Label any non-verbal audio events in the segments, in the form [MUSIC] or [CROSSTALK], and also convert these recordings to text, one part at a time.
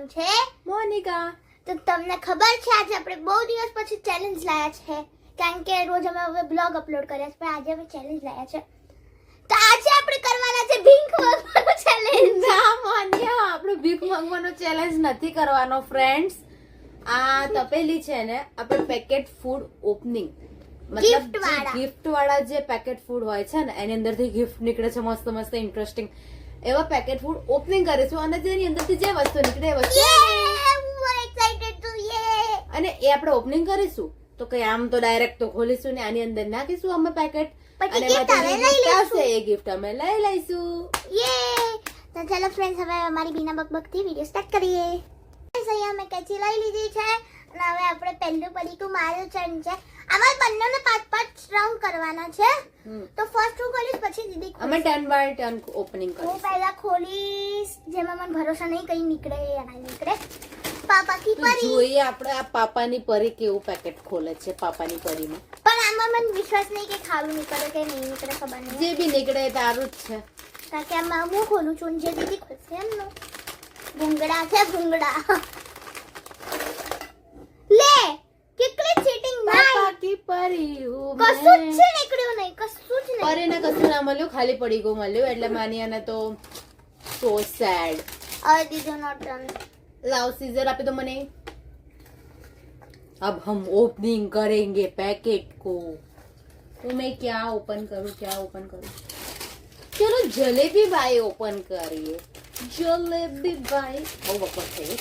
નામ છે? મોનિકા. તો તમને ખબર છે આજે આપણે બહુ દિવસ પછી ચેલેન્જ લાયા છે. કારણ કે રોજ અમે હવે બ્લોગ અપલોડ કર્યા છે પણ આજે અમે ચેલેન્જ લાયા છે. તો આજે આપણે કરવાના છે ભીખ માંગવાનો ચેલેન્જ ના માન્યા આપણે ભીખ માંગવાનો ચેલેન્જ નથી કરવાનો ફ્રેન્ડ્સ આ તપેલી છે ને આપણે પેકેટ ફૂડ ઓપનિંગ મતલબ. ગિફ્ટ વાળા. જે પેકેટ ફૂડ હોય છે ને એની અંદરથી ગિફ્ટ નીકળે છે મસ્ત મસ્ત ઇન્ટરેસ્ટિંગ એવા પેકેટ ફૂડ ઓપનિંગ કરીશું અને જેની અંદરથી જે વસ્તુ નીકળે એ વસ્તુ અને એ આપણે ઓપનિંગ કરીશું. તો કઈ આમ તો ડાયરેક્ટ તો ખોલીશું ને આની અંદર નાખીશું અમે પેકેટ અને. આવશે એ ગિફ્ટ અમે લઈ લઈશું. યે તો ચાલો ફ્રેન્ડ્સ હવે અમારી બીના બકબકથી વિડિયો સ્ટાર્ટ કરીએ. અહીંયા મેં કેચી લઈ લીધી છે. અને હવે આપણે પહેલું પડીકું માર્યું છે. આમાં બંનેને પાંચ પાંચ રાઉન્ડ કરવાના છે. તો ફર્સ્ટ હું ખોલીશ પછી દીદી અમે. ટર્ન બાય ટર્ન ઓપનિંગ હું કરીશું. પહેલા ખોલીશ જેમાં મને ભરોસા નહીં કઈ નીકળે યા ના નીકળે. પાપાથી તો પરી. જોઈએ આપણે આ પાપાની પરી કેવું પેકેટ ખોલે છે પાપાની પરીમાં. પણ આમાં મને વિશ્વાસ નહીં કે ખાવું નીકળે કે નહીં નીકળે ખબર નહીં. જે બી નીકળે તારું જ છે. કારણ કે આમાં હું ખોલું છું જે દીદી ખોલશે એમનું. ભૂંગળા છે ભૂંગળા લે કેટલી ચીટિંગ નાઈ પાપા કી પરી હું કશું જ મેં. છે નીકળ્યું નહીં કશું જ નહીં પરીને કશું ના મળ્યું ખાલી પડી ગયું મળ્યું એટલે માનિયાને તો સો સેડ હવે દીધો નો ટર્ન लाओ सीजर आप तो मने अब हम ओपनिंग करेंगे पैकेट को तो मैं क्या ओपन करूं क्या ओपन करूं चलो जलेबी बाई ओपन करिए जलेबी बाई ओ बकवास है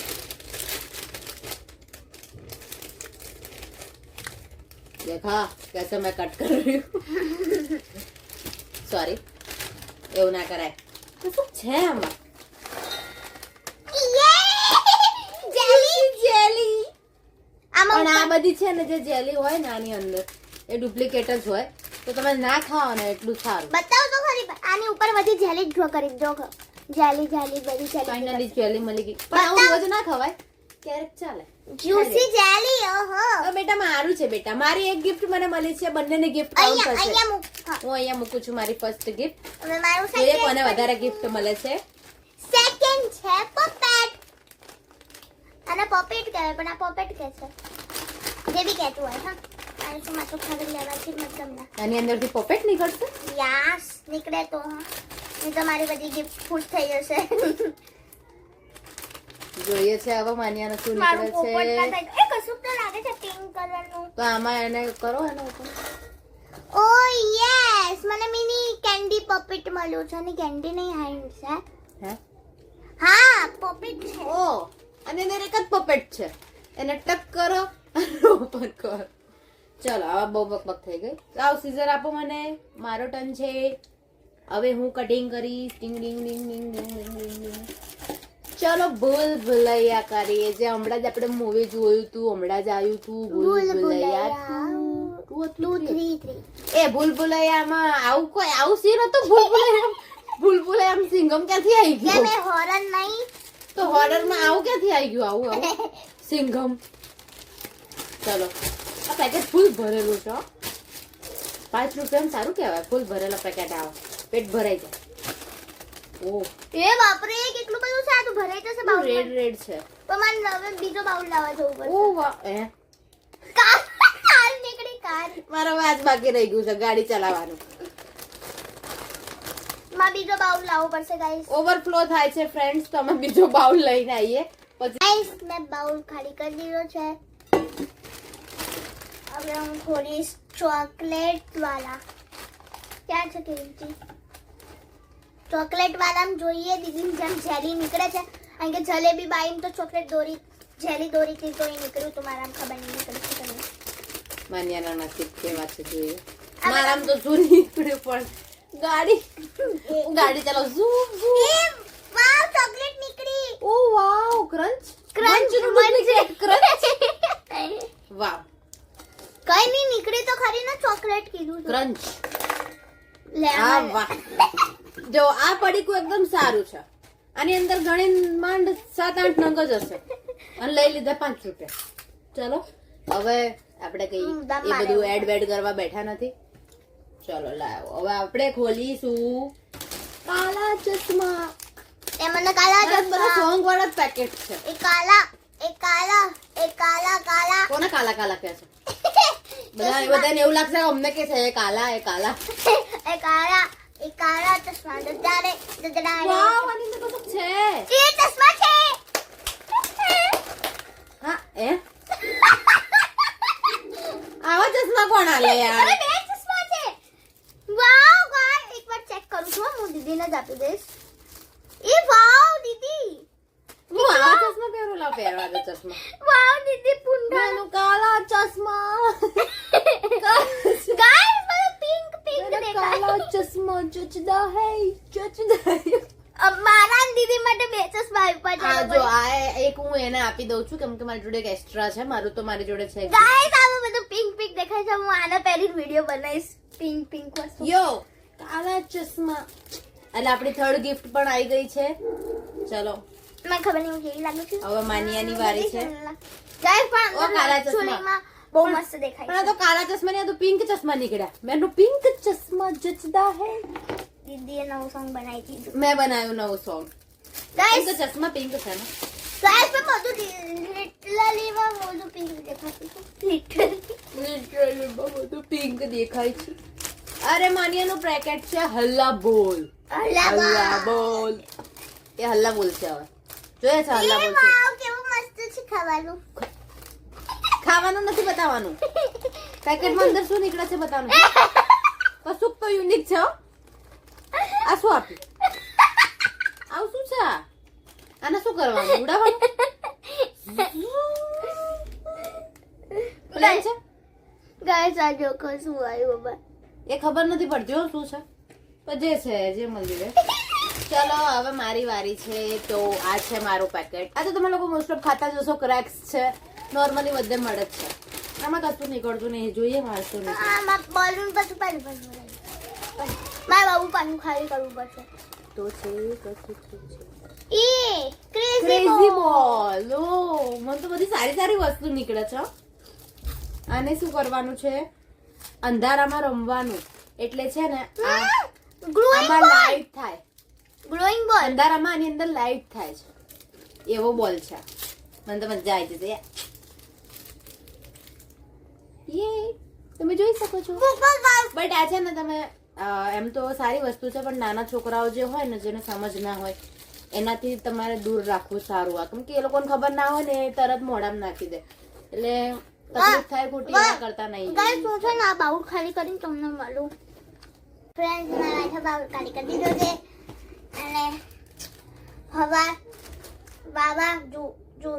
देखा कैसे मैं कट कर रही हूँ सॉरी એવું ના કરાય તો શું છે આમાં જેલી જેલી આમાં પણ આ ઉપર- બધી છે ને જે જેલી હોય ને આની અંદર એ ડુપ્લિકેટ જ હોય તો તમે ના ખાઓ ને એટલું સારું બતાવો તો ખરી આની ઉપર બધી જેલી ડ્રો કરી દો જેલી જેલી બધી ફાઇનલી જેલી જેલી મળી ગઈ પણ આવું બતાવ. રોજ ના ખવાય ક્યારેક ચાલે. જ્યુસી જેલી ઓહો. બેટા મારું છે બેટા. મારી એક ગિફ્ટ મને મળી છે. બંનેને ગિફ્ટ કાઉન્ટ થશે. હું. અહીંયા મૂકું છું મારી ફર્સ્ટ ગિફ્ટ હવે મારું જોઈએ કોને વધારે ગિફ્ટ મળે છે? સેકન્ડ છે પોપેટ અને પોપેટ કહેવાય પણ આ પોપેટ કહે છે. જે બી કહેતું હોય હા. આની અંદરથી પોપેટ નીકળશે? યાસ નીકળે તો હા. નહીં તો મારી બધી ગિફ્ટ ફૂટ થઈ જશે. જોઈએ છે હવે માન્યાનો શું નીકળે છે. એ કશું તો લાગે છે પિંક કલરનું તો આમાં એને કરો એનો ઓ યસ મને મિની કેન્ડી પપેટ મળ્યું છે અને કેન્ડી નહીં હાઈન્ડ છે. હે? હા પપેટ છે. ઓ અને એને એક જ પપેટ છે. એને ટક કરો ઓપન કરો. ચલો હવે બહુ બકબક થઈ ગઈ. આવ સીઝર આપો મને. મારો ટર્ન છે. હવે હું કટિંગ કરીશ. ડિંગ ડિંગ ડિંગ ડિંગ ડિંગ ડિંગ ડિંગ. ચલો ભૂલ ભૂલૈયા કરીએ. જે હમણાં જ આપણે મૂવી જોયું તું હમણાં જ આવ્યું તું ભૂલ ભૂલ ભૂલૈયા એ ભૂલ ભૂલૈયામાં આવું કોઈ આવું સીન હતું? ભૂલ ભૂલૈયા ભૂલ ભુલૈયા સિંગમ ક્યાંથી આવી ગયું? હોરર નહીં. તો હોરરમાં આવું ક્યાંથી આવી ગયું? આવું આવું. સિંઘમ ચલો. આ પેકેટ ફૂલ ભરેલું છે. પાંચ રૂપિયામાં સારું કહેવાય. ફૂલ ભરેલા પેકેટ આવે. પેટ ભરાઈ જાય. ઓ. એ બાપરે કેટલું બધું છે? આ તો ભરાઈ જશે બાઉલ રેડ રેડ છે. તો મારે હવે બીજો બાઉલ લાવવા જવું ઓ પડશે વાહ એ. કાર કાર નીકળી કાર. મારો વાત બાકી રહી ગયું છે ગાડી ચલાવવાનું. માં બીજો બાઉલ લાવવો પડશે ગાઈસ ઓવરફ્લો થાય છે ફ્રેન્ડ્સ તો અમે બીજો બાઉલ લઈને આવીએ. પછી ગાઈસ મેં બાઉલ ખાલી કરી દીધો છે. હવે હું થોડી ચોકલેટ વાળા ક્યાં છે કેવી ચોકલેટ વાળામાં જોઈએ દીદીની જેમ જેલી નીકળે છે. કારણ કે જલેબી બાઈમ તો ચોકલેટ દોરી જેલી દોરી થી તો એ નીકળ્યું તો મારા ખબર નહીં નીકળી છે તમને. માન્યાના નસીબ કેવા છે જોઈએ મારામ તો શું નીકળ્યું પણ ગાડી. ગાડી ચલાવ ઝૂમ ઝૂમ. એ વાવ ચોકલેટ નીકળી. ઓ wow crunch. Crunch duplicate crunch. Wow. કઈ નહીં નીકળી તો ખરી ને ચોકલેટ કીધું ક્રંચ. લે આ વાહ. જો આ પડીકું એકદમ સારું છે. આની અંદર ઘણી માંડ સાત આઠ નંગ જ હશે. અને લઈ લીધા પાંચ રૂપિયા. ચલો હવે આપણે કઈ એ બધું એડ વેડ કરવા બેઠા નથી. ચલો લાવો. હવે આપણે ખોલીશું. કાલા ચશ્મા. એ મને કાલા ચશ્મા. સોંગ વાળા પેકેટ છે. એ કાલા એ કાલા એ કાલા કાલા. કોને કાલા કાલા કહે છે? [LAUGHS] બધા બધાને એવું લાગશે અમને કે છે એ કાલા એ કાલા. [LAUGHS] એ કાલા. એ કાલા ચશ્મા દદારે દદારે વાવ આની અંદર કશુંક છે એ ચશ્મા છે હા એ આવા ચશ્મા કોણ આલે યાર બે ચશ્મા છે વાવ ગાય એકવાર ચેક કરું છું હો, દીદીને જ આપી દઈશ એ વાવ દીદી હું આવા ચશ્મા પહેરું લાવ પહેરવા દે ચશ્મા વાવ દીદી પુંડા મેનું કાલા ચશ્મા ગાઈસ મને પિંક પિંક મેરા દેખાય કાલા ચશ્મા જચદા હે જચદા હે અ, મારા અને દીદી માટે બે ચશ્મા આપ્યા આ છે જો આ એક હું એને આપી દઉં છું કેમ કે મારી જોડે એક એક્સ્ટ્રા છે. મારું તો મારી જોડે છે ગાઈસ આમાં બધું પિંક પિંક દેખાય છે. હું આના પહેલી વિડિયો બનાવીશ. પિંક પિંક વસ્તુ. યો કાળા ચશ્મા. એટલે આપણી થર્ડ ગિફ્ટ પણ આવી ગઈ છે. ચલો. મને ખબર નહીં કેવી લાગે છે. હવે માનિયાની વારી છે. ગાઈસ પણ ઓ, કાળા ચશ્મા. બહુ મસ્ત દેખાય આ તો કાળા ચશ્મા ને તો પિંક ચશ્મા નીકળ્યા. મેનું પિંક ચશ્મા જચદા હે. દીદીએ નવું સોંગ બનાવી દીધું. મેં બનાવ્યું નવું સોંગ ગાઈસ તો ચશ્મા પિંક છે ને? ગાઈસ પણ બધું લિટરલી માં બધું પિંક દેખાય છે લિટરલી લિટરલી બહુ બધું પિંક દેખાય છે અરે માનિયાનું પેકેટ છે હલ્લા બોલ. હલ્લા બોલ. એ હલ્લા બોલ છે હવે. જોઈએ છે હલ્લા બોલ છે. કેવું મસ્ત છે ખાવાનું ખાવાનું નથી બતાવવાનું. પેકેટમાં અંદર શું નીકળે છે બતાવવાનું. કશું તો યુનિક છે હો. આ શું આપ્યું આવું શું છે? આને શું કરવાનું? ઉડાવવાનું? છે? ગાઈસ આ જો શું આવ્યું બાબા એ ખબર નથી પડતી હો શું છે? પણ જે છે જે મળી રહે. ચલો હવે મારી વારી છે તો આ છે મારું પેકેટ આ તો તમે લોકો મોસ્ટ ઓફ ખાતા જશો ક્રેક્સ છે. નોર્મલી બધે મળે જ છે. આમાં કશું નીકળતું નહીં જોઈએ મારતું નહીં. આમાં બલૂન પછી પાણી પાણી મારે બાબુ પાણી ખાલી કરવું પડશે. તો છે કશું છે. એ ક્રેઝી બોલ ઓ મને તો બધી સારી સારી વસ્તુ નીકળે છે અને શું કરવાનું છે? અંધારામાં રમવાનું. એટલે છે ને આમાં લાઈટ થાય. ગ્લોઈંગ બોલ અંધારામાં આની અંદર લાઈટ થાય છે. એવો બોલ છે. મને તો મજા આવી જશે યે તમે જોઈ શકો છો. બટ આ છે ને તમે એમ તો સારી વસ્તુ છે પણ નાના છોકરાઓ જે હોય ને જેને સમજ ના હોય એનાથી તમારે દૂર રાખવું સારું આ. કેમ કે એ લોકોને ખબર ના હોય ને તરત મોઢામાં નાખી દે. એટલે તકલીફ થાય ખોટી એના કરતા નહીં. ગાઈસ હું છે ને આ બાઉલ ખાલી કરીને તમને મળું. ફ્રેન્ડ્સ મેં આખા બાઉલ ખાલી કરી દીધો છે. અને હવે બાબા જો જો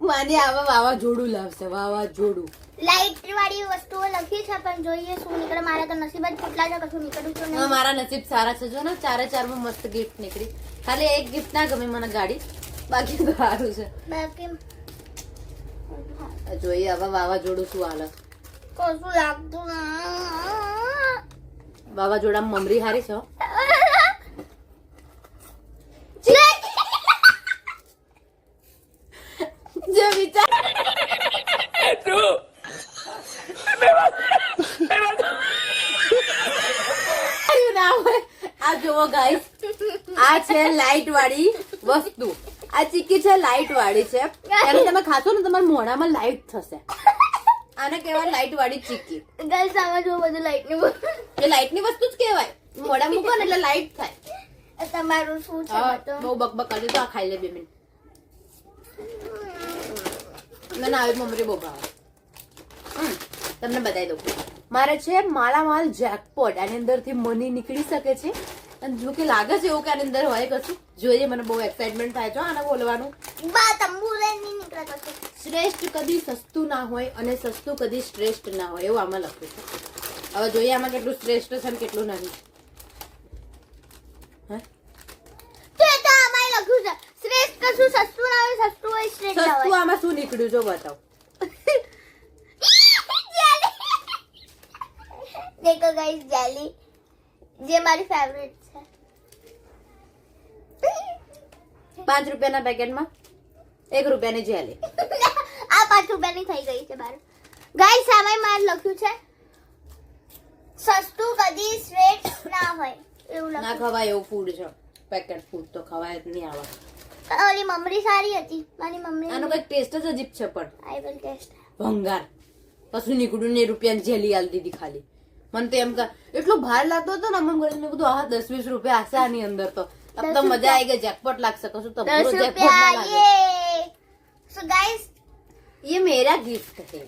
માને આવા વાવાઝોડું લાવશે વાવાઝોડું લાઈટ વાળી વસ્તુઓ લખી છે પણ જોઈએ શું નીકળે. મારે તો નસીબ જ કેટલા છે કશું નીકળ્યું હા, નહીં. મારા નસીબ સારા છે જો ને. ચારે ચારમાં મસ્ત ગિફ્ટ નીકળી. ખાલી એક ગિફ્ટ ના ગમે મને ગાડી. બાકી તો સારું છે. બાકી જોઈએ હવે વાવાઝોડું શું હાલ? કશું લાગતું વાવાઝોડા મમરી હારી છે હો. જે વિચાર આવ્યું ના હોય. આ જુઓ guys. આ છે લાઈટ વાળી વસ્તુ. આ ચીકી છે લાઈટ વાળી છે. એને તમે ખાશો ને તમારા મોઢામાં લાઈટ થશે. આને કહેવાય લાઈટ વાળી ચીકી ગર્લ્સ આમાં બધું લાઈટનું એ લાઈટની વસ્તુ જ કહેવાય. મોઢા મૂકો ને એટલે લાઈટ થાય. તમારું શું છે બહુ બકબક કરજો તો આ ખાઈ લે બે મિનિટ. મને આવી મમરી બહુ ભાવે. તમને બતાવી દઉં. મારે છે માલામાલ જેકપોટ આની અંદરથી મની નીકળી શકે છે. અને જો કે લાગે છે એવું કે આની અંદર હોય કશું? જોઈએ મને બહુ એક્સાઇટમેન્ટ થાય. છે આને બોલવાનું. બા તંબુરે નહીં નીકળતો છે શ્રેષ્ઠ કદી સસ્તું ના હોય અને સસ્તું કદી શ્રેષ્ઠ ના હોય. એવું આમાં લખ્યું છે. હવે જોઈએ આમાં કેટલું શ્રેષ્ઠ છે ને કેટલું નહીં. હે? તો એ તો આમાંય લખ્યું છે. શ્રેષ્ઠ કશું સસ્તું ના હોય સસ્તું હોય શ્રેષ્ઠ સસ્તું આમાં શું નીકળ્યું? જો બતાવ. [LAUGHS] [LAUGHS] દેખો ગાઈસ જેલી. જે મારી ફેવરેટ છે. પાંચ રૂપિયાના પેકેટમાં એક રૂપિયાની જેલી. [LAUGHS] આ પાંચ રૂપિયાની થઈ ગઈ છે બાર ગાઈ સામે મારે લખ્યું છે સસ્તું કદી શ્રેષ્ઠ ના હોય. એવું ના ખવાય એવું ફૂડ છે. પેકેટ ફૂડ તો ખવાય જ નહીં આવા. ઓલી મમરી સારી હતી. મારી મમ્મી આનો કઈ ટેસ્ટ જ અજીબ છે પણ. આઈ વિલ ટેસ્ટ ભંગાર. કશું નીકળ્યું ને રૂપિયાની જેલી આલી દીધી ખાલી. મને તો એમ કે એટલો ભાર લાગતો હતો ને મમ કરીને મેં કીધું હા દસ વીસ રૂપિયા હશે આની અંદર તો अब તો દસ મજા આવી ગઈ જેકપોટ લાગશે કશું તો દસ જેકપોટ ના રૂપિયા લાગે યે સો ગાઈસ ये मेरा गिफ्ट है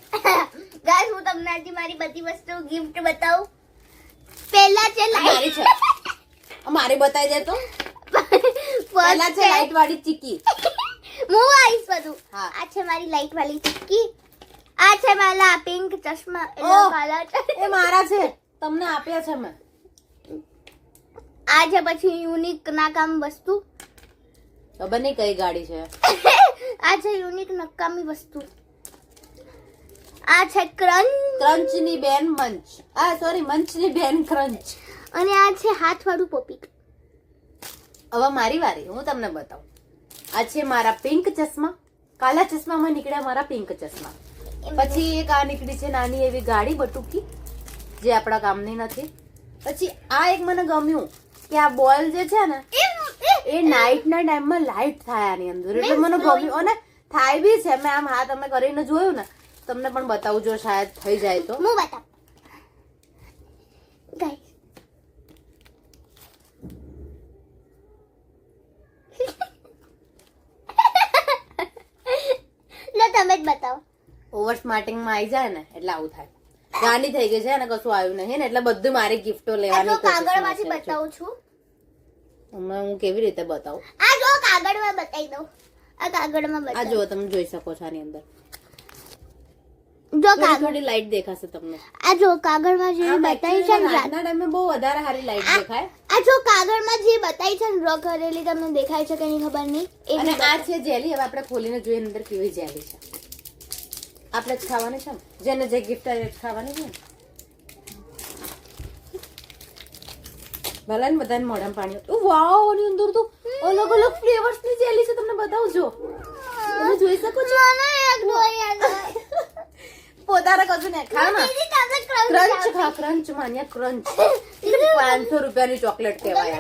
ગાઈસ હું તમને આજે મારી બધી વસ્તુ ગિફ્ટ બતાવું પહેલા છે આ મારી છે આ મારી બતાવી દે તો પહેલા છે લાઈટ વાળી ચીકી હું આવીશ બધું હા. આ છે મારી લાઈટ વાળી ચીક્કી આ છે મારા પિંક ચશ્મા એનો કાલા છે એ મારા છે. તમને આપ્યા છે મેં. આ છે પછી યુનિક નાકામ વસ્તુ. ખબર નહીં કઈ ગાડી છે. [LAUGHS] આ છે યુનિક નકામી વસ્તુ. આ છે ક્રંચ ક્રંચની બેન મંચ. આ સોરી મંચની બેન ક્રંચ અને આ છે હાથવાળું પોપીક હવે મારી વારી હું તમને બતાવું. આ છે મારા પિંક ચશ્મા. કાલા ચશ્મામાં નીકળ્યા મારા પિંક ચશ્મા. પછી એક આ નીકળી છે નાની એવી ગાડી બટુકી જે આપણા કામની નથી. પછી આ એક મને ગમ્યું કે આ બોલ જે છે ને એ નાઇટ ના ટાઈમમાં લાઈટ થાય આની અંદર. એટલે મને ગમ્યું. અને થાય બી છે. મેં આમ હાથ અમે કરીને જોયું ને તમને પણ બતાવું જો શાયદ થઈ જાય તો. હું બતાવ. [LAUGHS] તમે જ બતાવો. ઓવર સ્માર્ટિંગમાં આવી જાય ને એટલે આવું થાય. ગાંડી થઈ ગઈ છે અને કશું આવ્યું નહીં ને? એટલે બધું મારી ગિફ્ટો લેવાનું જો કાગળમાંથી બતાવું છું. હમણાં હું કેવી રીતે બતાવું? આ જો કાગળમાં બતાવી દઉં. આ કાગળમાં આ જો તમે જોઈ શકો છો આની અંદર. જો કાગળ થોડી લાઈટ દેખાશે તમને. આ જો કાગળમાં જે બતાવી છે ને રાતના ટાઈમે બહુ વધારે સારી લાઈટ દેખાય. આ જો કાગળમાં જે બતાવી છે ને ડ્રો કરેલી તમને દેખાય છે કે નહીં ખબર નહીં? અને આ છે જેલી હવે આપણે ખોલીને જોઈએ અંદર કેવી જેલી છે. આપણે જ ખાવાની છે જેને જે ગિફ્ટ આવે જ ખાવાની છે ભલે ને બધાને મોઢામાં પાણી ઓ વાવ આની અંદર તો અલગ અલગ ફ્લેવર્સની જેલી છે તમને બતાવજો. તમે જોઈ શકો છો. પોતાને કશું ને ખા ના. ક્રંચ ખા ક્રંચ માન્યા ક્રંચ પાંચસો રૂપિયાની ચોકલેટ કહેવાય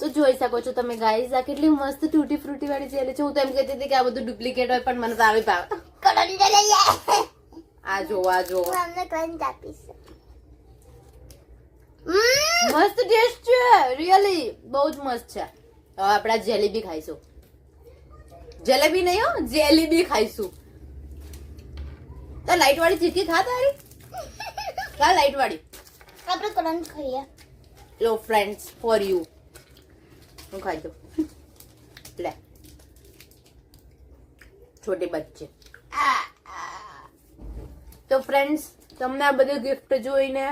તો જોઈ શકો છો તમે ગાઈઝ આ કેટલી મસ્ત ટૂટી ફ્રૂટી વાળી જેલી છે. હું તો એમ કહેતી હતી કે આ બધું ડુપ્લિકેટ હોય પણ મને તો આવી ભાવે. કરંજ લઈએ આ જો આ જો હું અમને crunch આપીશ. મસ્ત ટેસ્ટ છે રિયલી બહુ જ મસ્ત છે. હવે આપણે જલેબી ખાઈશું. જલેબી નહીં હો જલેબી ખાઈશું. તો લાઈટ વાળી ચીકી ખા તારી? ખા લાઈટ વાળી આપણે crunch ખાઈએ. લો ફ્રેન્ડ્સ ફોર યુ હું ખાઈ દઉં. લે. છોટે બચ્ચે. તો ફ્રેન્ડ્સ તમને આ બધી ગિફ્ટ જોઈને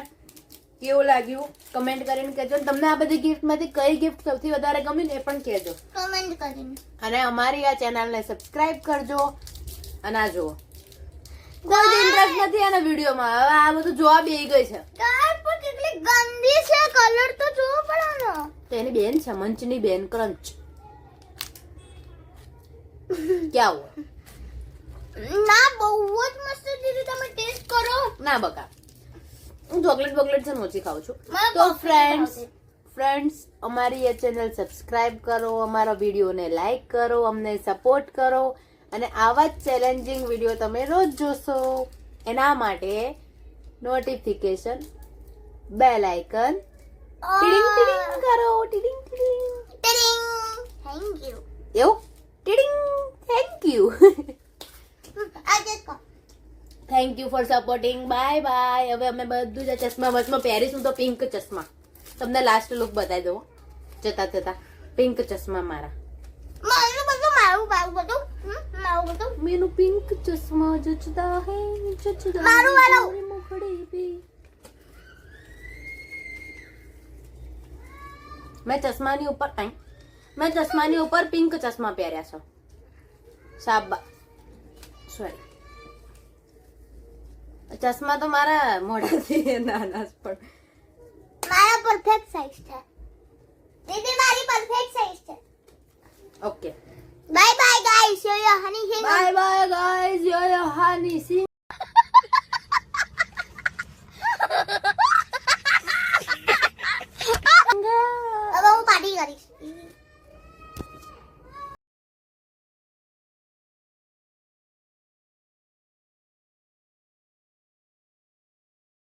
કેવું લાગ્યું? કમેન્ટ કરીને કહેજો. તમને આ બધી ગિફ્ટમાંથી કઈ ગિફ્ટ સૌથી વધારે ગમી ને એ પણ કહેજો. કમેન્ટ કરીને. અને અમારી આ ચેનલને સબસ્ક્રાઇબ કરજો. અને આ જુઓ. કોઈ ઇન્ટરેસ્ટ નથી આના વિડીયોમાં. હવે આ બધું જોવા બેહી ગઈ છે. કાર પણ કેટલી ગંદી છે. કલર તો જોવો પડે તો એની બેન છે મંચની બેન ક્રંચ. ક્યાં હુआ ના બહુ જ મસ્ત દીદી તમે ટેસ્ટ કરો. ના બકા. હું ચોકલેટ બોકલેટ છે ઓછી ખાઉં છું. તો ફ્રેન્ડ્સ ફ્રેન્ડ્સ અમારી એ ચેનલ સબસ્ક્રાઇબ કરો અમારા વિડીયોને લાઈક કરો અમને સપોર્ટ કરો અને આવા જ ચેલેન્જિંગ વીડિયો તમે રોજ જોશો. એના માટે નોટિફિકેશન બેલ આઇકન ટીડિંગ ટીડિંગ કરો ટીડિંગ ટીડિંગ. થેન્ક યુ એવું? ટીડિંગ. Thank you thank you for supporting bye bye હવે અમે બધું જ ચશ્મા વચમાં પહેરીશું તો પિંક ચશ્મા. તમને લાસ્ટ લુક બતાવી દઉં જતા જતા. પિંક ચશ્મા મારા. મેનું પિંક ચશ્મા જચતા હે જચતા મારું વાળું. મુખડી પે મેં ચશ્માની ઉપર મેં ચશ્માની ઉપર પિંક ચશ્મા પહેર્યા છો. સાબા સોરી ચશ્મા તો મારા મોઢાથી નાના જ પણ